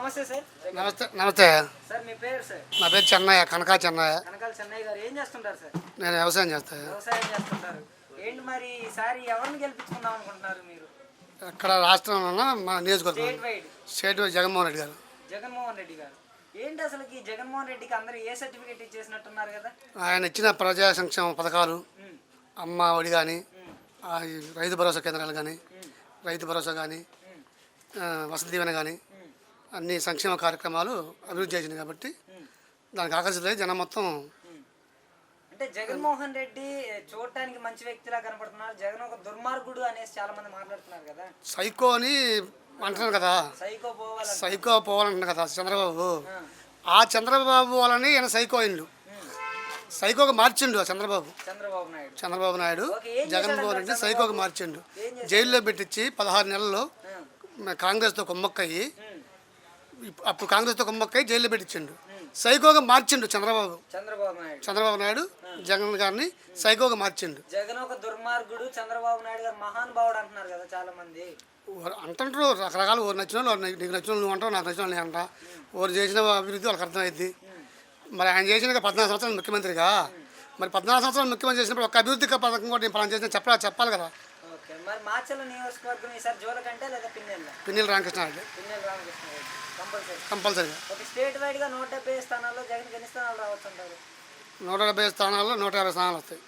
నమస్తే సార్. నమస్తే నమస్తే. సార్ మీ పేరు సార్? నా పేరు చెన్నయ్య కనకా చెన్నయ్య. కనకాల చెన్నయ్య గారు ఏం చేస్తుంటారు సార్? నేను వ్యవసాయం చేస్తాను వ్యవసాయం చేస్తుంటారు. ఏంటి మరి ఈసారి ఎవరిని గెలిపించుకుందాం అనుకుంటున్నారు మీరు? ఇక్కడ రాష్ట్రంలో మా నియోజకవర్గం state wide. State Jaganmohan Reddy గారు. జగన్మోహన్ రెడ్డి గారు. ఏంటి అసలుకి జగన్మోహన్ రెడ్డికి అందరూ ఏ సర్టిఫికేట్ ఇచ్చేసినట్టున్నారు కదా? ఆయన ఇచ్చిన ప్రజా సంక్షేమ పథకాలు అమ్మ ఒడి కానీ రైతు భరోసా కేంద్రాలు కానీ రైతు భరోసా కానీ వసతి దీవెన కానీ అన్ని సంక్షేమ కార్యక్రమాలు అభివృద్ధి చేసింది కాబట్టి దానికి ఆకర్షితులై జనం మొత్తం. అంటే జగన్మోహన్ రెడ్డి చూడటానికి మంచి వ్యక్తిలా కనపడుతున్నారు. జగన్ ఒక దుర్మార్గుడు అనేసి చాలా మంది మాట్లాడుతున్నారు కదా. సైకో అని అంటున్నారు కదా. సైకో పోవాలని సైకో పోవాలంటున్నారు కదా చంద్రబాబు. ఆ, చంద్రబాబు వాళ్ళని ఈయన సైకో అయిండు. సైకోగా మార్చిండు ఆ చంద్రబాబు. చంద్రబాబు నాయుడు. జగన్మోహన్ రెడ్డి సైకోగా మార్చిండు. జైల్లో పెట్టించి పదహారు నెలల్లో కాంగ్రెస్తో కుమ్మక్కయ్యి అప్పుడు కాంగ్రెస్తో కుమ్మక్కయ్యి జైల్లో పెట్టించిండు. సైకోగా మార్చిండు చంద్రబాబు. చంద్రబాబు నాయుడు. చంద్రబాబు నాయుడు జగన్ గారిని సైకోగా మార్చిండు. జగన్ ఒక దుర్మార్గుడు చంద్రబాబు నాయుడు గారు మహానుభావుడు అంటున్నారు కదా చాలా మంది అంటుంటారు రకరకాలు ఓరు నచ్చిన వాళ్ళు నీకు నచ్చిన నువ్వు అంటావు నాకు నచ్చిన వాళ్ళు అంటా. ఓరు చేసిన అభివృద్ధి వాళ్ళకి అర్థమైంది మరి ఆయన చేసిన పద్నాలుగు సంవత్సరాలు ముఖ్యమంత్రిగా. మరి పద్నాలుగు సంవత్సరాలు ముఖ్యమంత్రి చేసినప్పుడు ఒక అభివృద్ధి పథకం కూడా నేను పలానా చేసిన చెప్పాలి చెప్పాలి కదా. పిన్నెల? రామకృష్ణ రెడ్డి పిన్నెల రామకృష్ణ. కంపల్సరీగా. స్టేట్ నూట డెబ్బై స్థానాల్లో జగన్ ఎన్ని స్థానాలు రావచ్చు అంటారు? నూట డెబ్బై స్థానాల్లో నూట యాభై స్థానాలు వస్తాయి.